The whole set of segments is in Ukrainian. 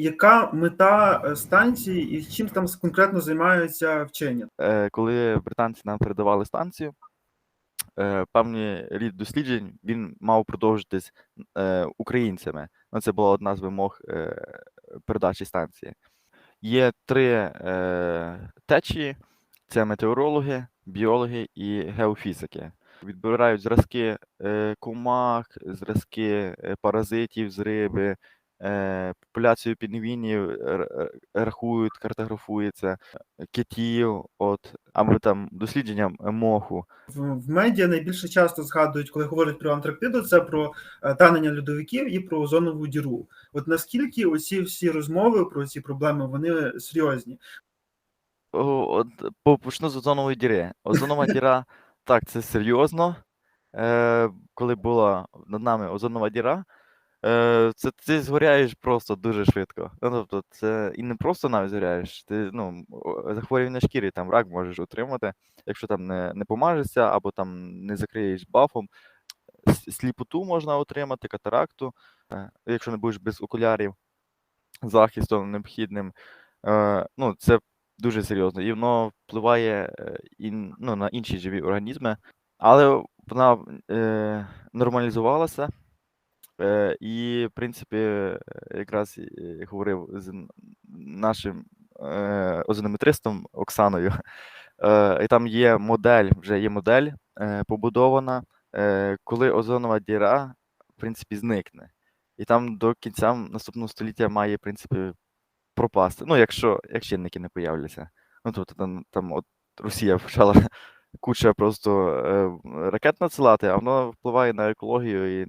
яка мета е, станції і чим там конкретно займаються вчені? Е, Коли британці нам передавали станцію, е, певний рід досліджень він мав продовжитись українцями. Ну, це була одна з вимог передачі станції. Є три течії: це метеорологи, біологи і геофізики. Відбирають зразки комах, зразки паразитів з риби, популяцію пінгвінів рахують, картографується, е, китів, от, або там дослідження моху. В, в медіа найбільше часто згадують, коли говорять про Антарктиду, це про е, танення льодовиків і про озонову діру. От наскільки оці всі розмови про ці проблеми вони серйозні? От, почну з озонової діри. Озонова діра, так, це серйозно. Е, коли була над нами озонова діра, е, це ти згоряєш просто дуже швидко. Ну, тобто, це і не просто навіть згоряєш, ти ну, захворювання шкіри, там рак можеш отримати, якщо там не, не помажешся або там не закриєш бафом. Сліпоту можна отримати, катаракту, е, якщо не будеш без окулярів, захистом необхідним. Е, ну, це дуже серйозно, і воно впливає е, і ну, на інші живі організми, але вона е, нормалізувалася. Е, і, в принципі, е, якраз е, говорив з нашим озонометристом Оксаною, і там є модель, вже є модель побудована, коли озонова діра, в принципі, зникне. І там до кінця наступного століття має, в принципі, пропасти. Ну, якщо, як чинники не появляться. Ну, тобто там, там от Росія почала куча просто ракет надсилати, а воно впливає на екологію і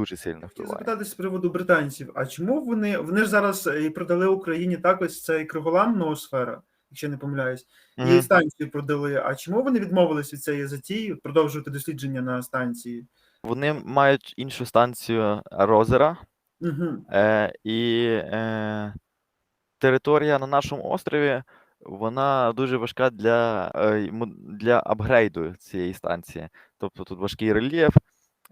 дуже сильно впливає. запитати з приводу британців. А чому вони вони ж зараз е, продали Україні також цей криголам ноосфера, якщо не помиляюсь, і Мгм. станцію продали. А чому вони відмовились від цієї затії продовжувати дослідження на станції? Вони мають іншу станцію Розера, Угу. е, і е, територія на нашому острові вона дуже важка для, е, для апгрейду цієї станції. Тобто тут важкий рельєф,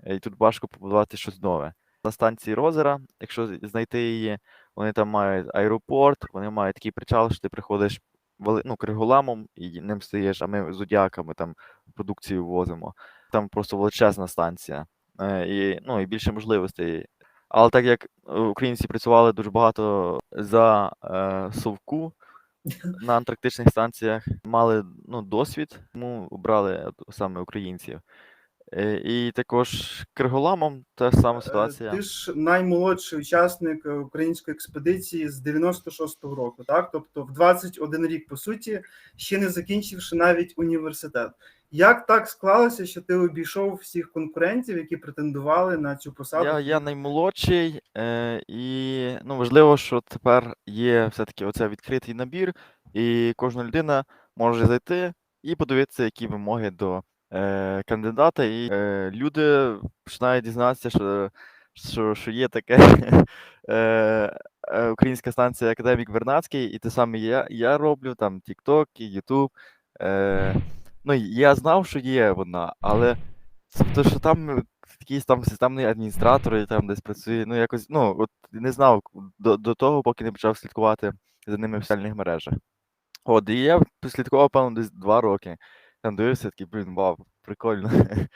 і тут важко побудувати щось нове. На станції Розера, якщо знайти її, вони там мають аеропорт, вони мають такий причал, що ти приходиш ну, криголамом і ним стаєш, а ми зодіаками там продукцію возимо. Там просто величезна станція. Е, і, ну, і більше можливостей. Але так як українці працювали дуже багато за е, совку на антарктичних станціях, мали ну, досвід, тому обрали саме українців. Е, і також криголамом та сама ситуація. Е, Ти ж наймолодший учасник е, української експедиції з 96-го року, так? Тобто в 21 рік, по суті, ще не закінчивши навіть університет. Як так склалося, що ти обійшов всіх конкурентів, які претендували на цю посаду? Я, я наймолодший, е, і ну, важливо, що тепер є все-таки оце відкритий набір, і кожна людина може зайти і подивитися, які вимоги до е, кандидата. І е, люди починають дізнатися, що, що, що є таке е, е, українська станція Академік Вернадський, і те саме я, я роблю там TikTok, YouTube. Е, ну, я знав, що є вона, але Тобто, що там якийсь там системний адміністратор і там десь працює, ну якось, ну, от не знав до, до того, поки не почав слідкувати за ними в соціальних мережах. От, і я послідкував, певно, десь два роки. Там дивився, такий, блін, вау, прикольно.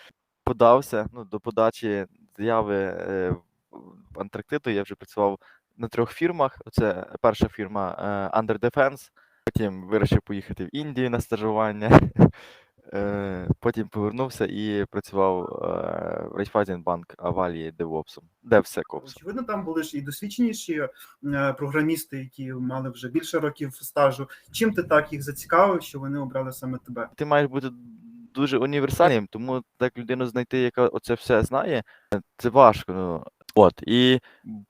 Подався ну, до подачі заяви е, в Антарктиду. Я вже працював на трьох фірмах. Це перша фірма е, Under Defense, потім вирішив поїхати в Індію на стажування. Е, Потім повернувся і працював е, в Райфайзенбанк Авалії девопсом, девсекопсом. Очевидно, там були ж і досвідченіші е, програмісти, які мали вже більше років стажу. Чим ти так їх зацікавив, що вони обрали саме тебе? Ти маєш бути дуже універсальним, тому так людину знайти, яка оце все знає, це важко. Ну. От, і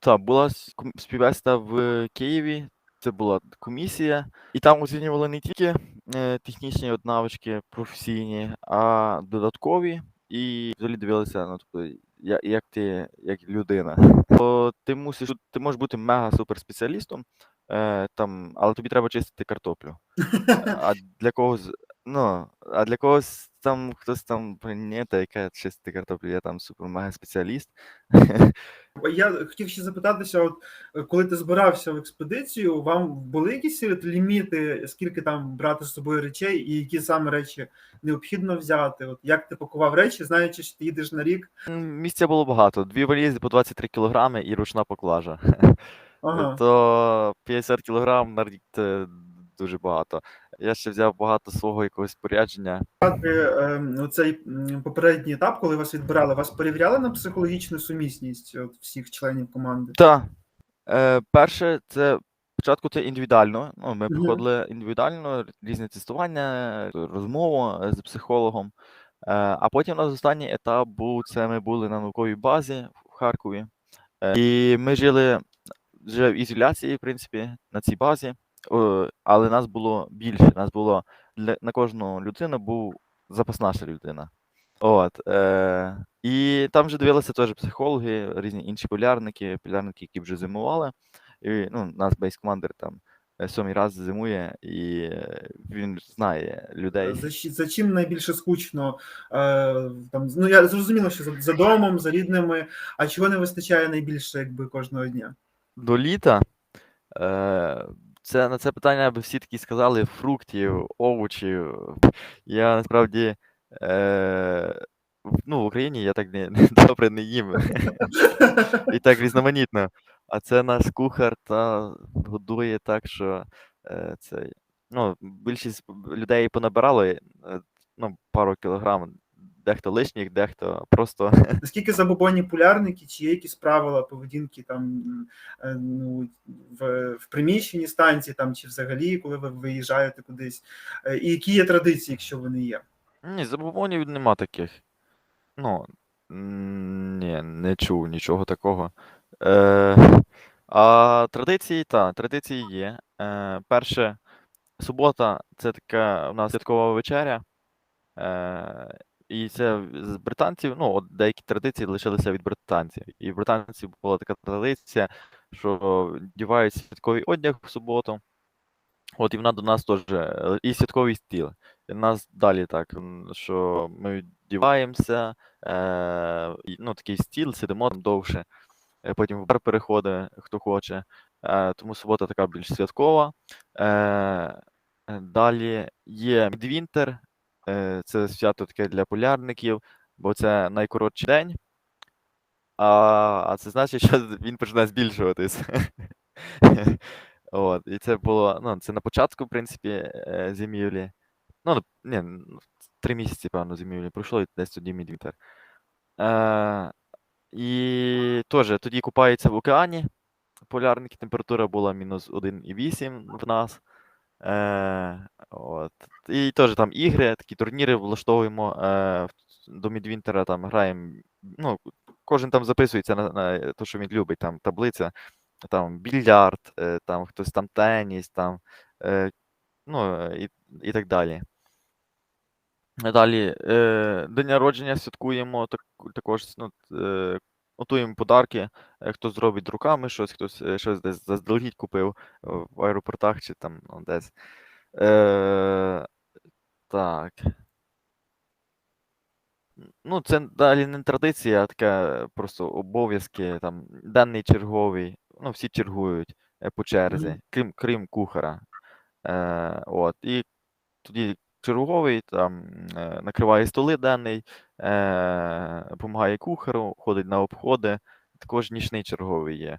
так, була с- співбесіда в Києві, це була комісія, і там оцінювали не тільки технічні от навички професійні, а додаткові, і взагалі дивилися, ну, тобто, як ти як людина. То ти мусиш, ти можеш бути мега суперспеціалістом, е, там, але тобі треба чистити картоплю. А для когось Ну, а для когось там хтось там, блін, ні, та яка чисти картоплю, я там супер-мега спеціаліст. Я хотів ще запитатися: от е, коли ти збирався в експедицію, вам були якісь от ліміти, скільки там брати з собою речей, і які саме речі необхідно взяти? От як ти пакував речі, знаючи, що ти їдеш на рік? Місця було багато. Дві валізи по 23 кілограми і ручна поклажа. Ага. То 50 кілограм на рік це дуже багато. Я ще взяв багато свого якогось спорядження. Е, ем, Цей попередній етап, коли вас відбирали, вас перевіряли на психологічну сумісність от, всіх членів команди? Так. Е, перше, це спочатку це індивідуально. Ну, ми проходили індивідуально різні тестування, розмову е, з психологом. Е, а потім у нас останній етап був це ми були на науковій базі в Харкові. Е, і ми жили вже в ізоляції, в принципі, на цій базі. О, але нас було більше. Нас було для, на кожну людину був запасна ще людина. От, е, і там вже дивилися теж психологи, різні інші полярники, полярники, які вже зимували. І, ну, нас бейс-командир там е, сьомий раз зимує, і е, він знає людей. За, за чим найбільше скучно? Е, там, ну, я зрозуміло, що за, за домом, за рідними, а чого не вистачає найбільше якби, кожного дня? До літа. Е, це, на це питання би всі такі сказали: фруктів, овочів. Я насправді е, ну, в Україні я так не, не добре не їм. І так різноманітно. А це наш кухар та годує так, що е, це, ну, більшість людей понабирали е, ну, пару кілограм, дехто лишніх, дехто просто Наскільки забобонні полярники, чи є якісь правила поведінки там е, ну, в, в приміщенні станції, там, чи взагалі, коли ви виїжджаєте кудись? Е, І які є традиції, якщо вони є? Ні, забобонів нема таких. Ну, ні, не чув нічого такого. Е, а традиції, та, традиції є. Е, перше, субота це така у нас святкова вечеря. Е, і це з британців, ну, от деякі традиції лишилися від британців. І в британців була така традиція, що вдівають святковий одяг в суботу. От і вона до нас теж е, і святковий стіл. І нас далі так, що ми вдіваємося, е, ну, такий стіл, сидимо там довше, е, потім в бар переходить, хто хоче. Е, тому субота така більш святкова. Е, е, далі є Мідвінтер, це свято таке для полярників, бо це найкоротший день. А, а це значить, що він починає збільшуватись. От, і це було, ну, це на початку, в принципі, е, зимівлі. Ну, ні, ну, три місяці, певно, зимівлі пройшло, і десь тоді Мідвінтер. Е, і теж тоді купаються в океані. Полярники, температура була мінус 1,8 в нас. Е, от. І теж там ігри, такі турніри влаштовуємо е, до Мідвінтера, там граємо. Ну, кожен там записується на, на те, що він любить, там таблиця, там більярд, е, там хтось там теніс, там, е, ну, е, і, і так далі. Далі, е, день народження святкуємо так, також, ну, е, готуємо подарки, е, хто зробить руками щось, хтось е, щось десь заздалегідь купив е, в аеропортах чи там ну, десь. Е, так. Ну, це далі не традиція, а таке просто обов'язки, там, денний черговий. Ну, всі чергують по черзі, крім, крім кухара. Е, от. І тоді черговий там е, накриває столи денний, е, допомагає кухару, ходить на обходи. Також нічний черговий є.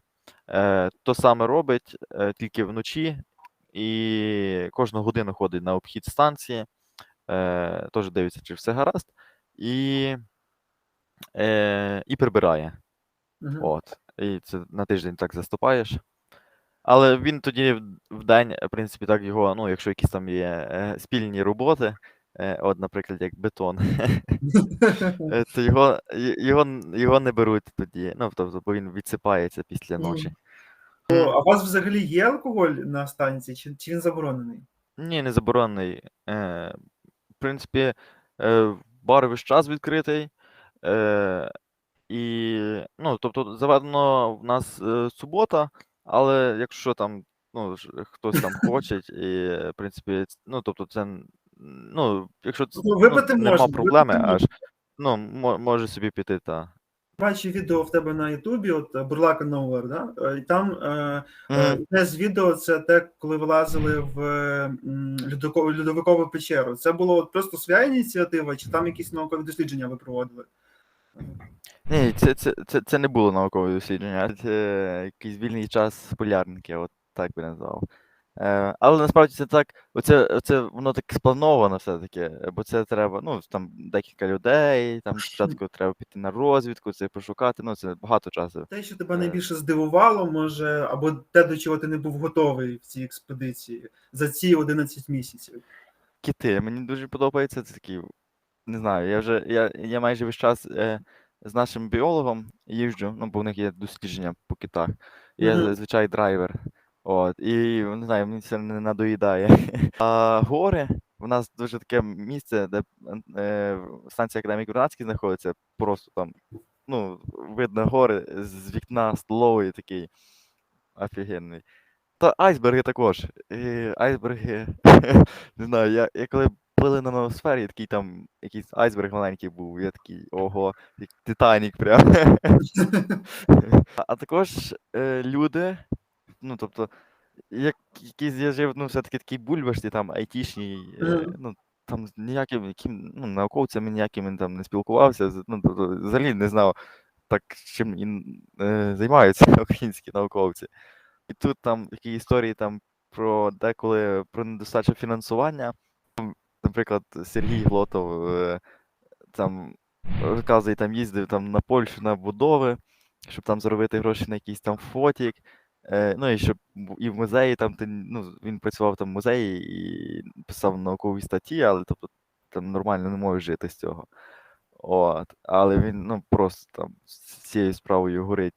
Е, то саме робить, е, тільки вночі, і кожну годину ходить на обхід станції, е, теж дивиться, чи все гаразд, і, е, і прибирає. Мгм. От. І це на тиждень так заступаєш. Але він тоді в- день, в принципі, так його, ну, якщо якісь там є е, спільні роботи, е, от, наприклад, як бетон, е, то його, його, його не беруть тоді. Ну, тобто, бо він відсипається після ночі. А у вас взагалі є алкоголь на станції, чи, чи він заборонений? Ні, не заборонений. Е, в принципі, е, бар весь час відкритий. Е, і, ну, тобто, заведено в нас субота, але якщо там, ну, ж- хтось там хоче, і, в принципі, ц- ну, тобто, це н- ну, якщо ц- Ну, випити нема можна, проблеми, випити аж ну, мо- може собі піти, та. Бачив відео в тебе на Ютубі, от е, Бурлака Новер, да? Е, і там е, Мгм. е, одне з відео це те, коли вилазили в м, льодоко- льодовикову печеру. Це було от просто своя ініціатива, чи там якісь наукові дослідження ви проводили? Ні, це, це, це, це не було наукове дослідження, це якийсь вільний час полярники, от так би назвав. Е, але насправді це так, оце, оце воно так сплановано все-таки, е, бо це треба, ну, там декілька людей, там спочатку треба піти на розвідку, це пошукати, ну, це багато часу. Те, що тебе найбільше здивувало, може, або те, до чого ти не був готовий в цій експедиції за ці 11 місяців. Кіти, мені дуже подобається, це такі, не знаю, я вже, я, я майже весь час е, з нашим біологом їжджу, ну, бо в них є дослідження по китах. Я Мгм. зазвичай драйвер. От, і не знаю, мені це не надоїдає. А гори, у нас дуже таке місце, де е, станція Академії Курнацький знаходиться, просто там, ну, видно гори з вікна столової такий офігенний. Та айсберги також. І айсберги, не знаю, я, я коли плили на новосфері, такий там якийсь айсберг маленький був, я такий, ого, як Титанік прям. А, також е, люди, ну тобто, як якийсь я жив, ну, все-таки такий бульбашні, там, айтішній, е, ну, там ніяким яким, ну, науковцями ніякими там не спілкувався, ну, тобто, взагалі не знав, так чим і, е, займаються українські науковці. І тут там такі історії там про деколи про недостачу фінансування. Наприклад, Сергій Глотов е, там розказує, там їздив там на Польщу на будови, щоб там заробити гроші на якийсь там фотік. Е, ну і щоб і в музеї там ти, ну, він працював там в музеї і писав наукові статті, але тобто там нормально не може жити з цього. От. Але він ну просто там з цією справою горить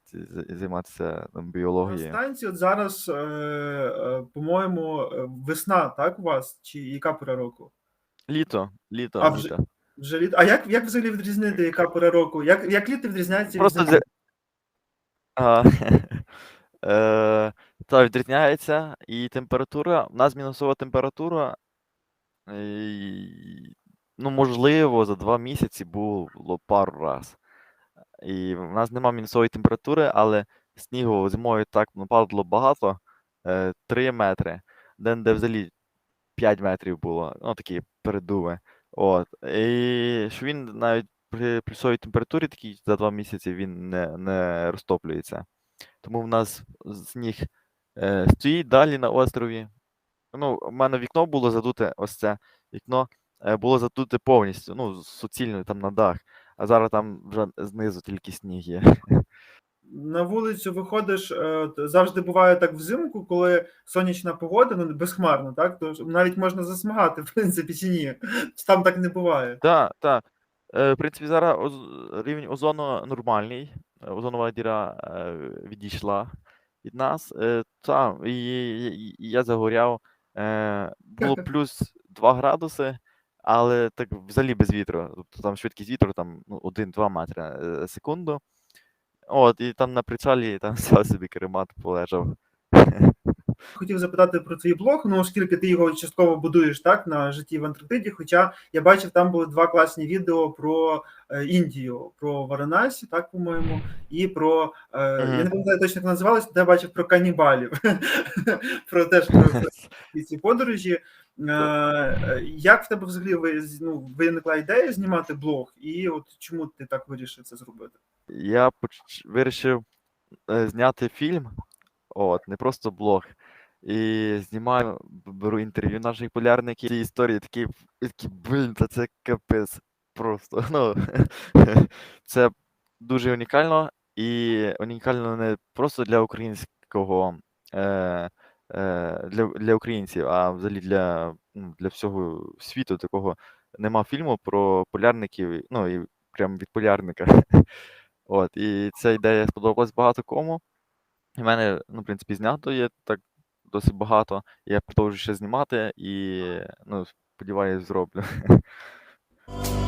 займатися там На біологією. станції от зараз, е, е, по-моєму, весна, так, у вас? Чи яка пора року? Літо, літо, А вже- літо. Вже літо. А як, як взагалі відрізнити, яка пора року? Як, як літо відрізняється Просто від? А, е, та відрізняється і температура. У нас мінусова температура. І, ну, можливо, за два місяці було пару раз. І в нас нема мінусової температури, але снігу зимою так нападало багато, е, 3 метри, де, де взагалі 5 метрів було, ну такі передуви. От. І що він навіть при плюсовій температурі такій за 2 місяці він не, не розтоплюється. Тому в нас сніг е, стоїть далі на острові. Ну, у мене вікно було задуте, ось це вікно е, було задуте повністю, ну, суцільно там на дах, а зараз там вже знизу тільки сніг є. На вулицю виходиш, е, завжди буває так взимку, коли сонячна погода, ну безхмарно, так? То навіть можна засмагати, в принципі, чи ні. Там так не буває. Так, так. Е, в принципі, зараз рівень озону нормальний. е, Озонова діра відійшла від нас. Та, і, і- і я загоряв. Було плюс 2 градуси, але так взагалі без вітру. Тобто там швидкість вітру там, ну, 1-2 метри секунду. От, і там на прицалі там взяв собі керемат полежав. Хотів запитати про твій блог, ну оскільки ти його частково будуєш так на житті в Антарктиді. Хоча я бачив, там були два класні відео про е, Індію, про Варанасі, так по-моєму, і про е, Мгм. я не пам'ятаю точно, як називалось, де я бачив про канібалів, про теж про, про ці подорожі. Е, Як в тебе взагалі ну, виникла ідея знімати блог, і от чому ти так вирішив це зробити? Я поч... вирішив е, зняти фільм, от, не просто блог. І знімаю, беру інтерв'ю наших полярників. Ці історії такі, такі, блін, та це капець. Просто. Ну, це дуже унікально, і унікально не просто для українського, е, е, для, для українців, а взагалі для, ну, для всього світу такого нема фільму про полярників, ну і прям від полярника. От, і ця ідея сподобалась багато кому. І в мене, ну, в принципі, знято є так досить багато. Я продовжую ще знімати і, ну, сподіваюся, зроблю.